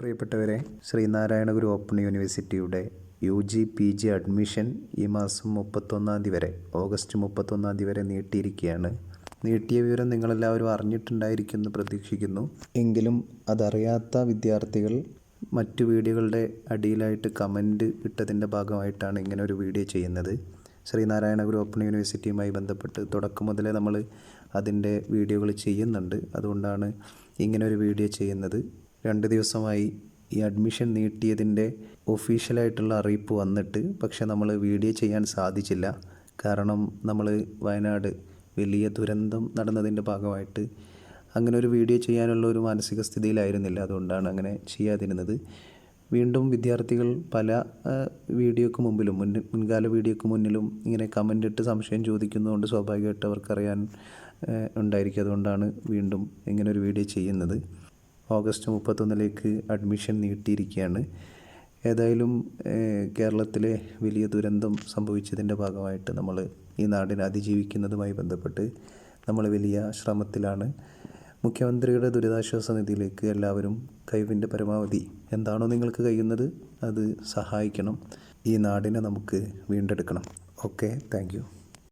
പ്രിയപ്പെട്ടവരെ ശ്രീനാരായണ ഗുരു ഓപ്പൺ യൂണിവേഴ്സിറ്റിയുടെ U G P G admission ഈ മാസം മുപ്പത്തൊന്നാം തീയതി വരെ ഓഗസ്റ്റ് മുപ്പത്തൊന്നാം തീയതി വരെ നീട്ടിയിരിക്കുകയാണ്. നീട്ടിയ വിവരം നിങ്ങളെല്ലാവരും അറിഞ്ഞിട്ടുണ്ടായിരിക്കുമെന്ന് പ്രതീക്ഷിക്കുന്നു. എങ്കിലും അതറിയാത്ത വിദ്യാർത്ഥികൾ മറ്റു വീഡിയോകളുടെ അടിയിലായിട്ട് കമന്റ് ഇട്ടതിന്റെ ഭാഗമായിട്ടാണ് ഇങ്ങനെ ഒരു വീഡിയോ ചെയ്യുന്നത്. ശ്രീനാരായണ ഗുരു ഓപ്പൺ യൂണിവേഴ്സിറ്റിയുമായി ബന്ധപ്പെട്ട് തുടക്കം മുതലേ നമ്മൾ അതിന്റെ വീഡിയോകൾ ചെയ്യുന്നുണ്ട്. അതുകൊണ്ടാണ് ഇങ്ങനെ ഒരു വീഡിയോ ചെയ്യുന്നത്. രണ്ട് ദിവസമായി ഈ അഡ്മിഷൻ നീട്ടിയതിന്റെ ഒഫീഷ്യലായിട്ടുള്ള അറിയിപ്പ് വന്നിട്ട് പക്ഷെ നമ്മൾ വീഡിയോ ചെയ്യാൻ സാധിച്ചില്ല. കാരണം നമ്മൾ വയനാട് വലിയ ദുരന്തം നടന്നതിന്റെ ഭാഗമായിട്ട് അങ്ങനെ ഒരു വീഡിയോ ചെയ്യാനുള്ള ഒരു മാനസിക സ്ഥിതിയിലായിരുന്നില്ല. അതുകൊണ്ടാണ് അങ്ങനെ ചെയ്യാതിരുന്നത്. വീണ്ടും വിദ്യാർത്ഥികൾ പല വീഡിയോക്ക് മുമ്പിലും മുൻ മുൻകാല വീഡിയോക്ക് മുന്നിലും ഇങ്ങനെ കമന്റ് ഇട്ട് സംശയം ചോദിക്കുന്നതുകൊണ്ട് സ്വാഭാവികമായിട്ട് അവർക്കറിയാൻ ഉണ്ടായിരിക്കും. അതുകൊണ്ടാണ് വീണ്ടും ഇങ്ങനെ ഒരു വീഡിയോ ചെയ്യുന്നത്. ഓഗസ്റ്റ് മുപ്പത്തൊന്നിലേക്ക് അഡ്മിഷൻ നീട്ടിയിരിക്കുകയാണ്. ഏതായാലും കേരളത്തിലെ വലിയ ദുരന്തം സംഭവിച്ചതിന്റെ ഭാഗമായിട്ട് നമ്മൾ ഈ നാടിനെ അതിജീവിക്കുന്നതുമായി ബന്ധപ്പെട്ട് നമ്മൾ വലിയ ശ്രമത്തിലാണ്. മുഖ്യമന്ത്രിയുടെ ദുരിതാശ്വാസ നിധിയിലേക്ക് എല്ലാവരും കഴിവിന്റെ പരമാവധി എന്താണോ നിങ്ങൾക്ക് കഴിയുന്നത് അത് സഹായിക്കണം. ഈ നാടിനെ നമുക്ക് വീണ്ടെടുക്കണം. Okay thank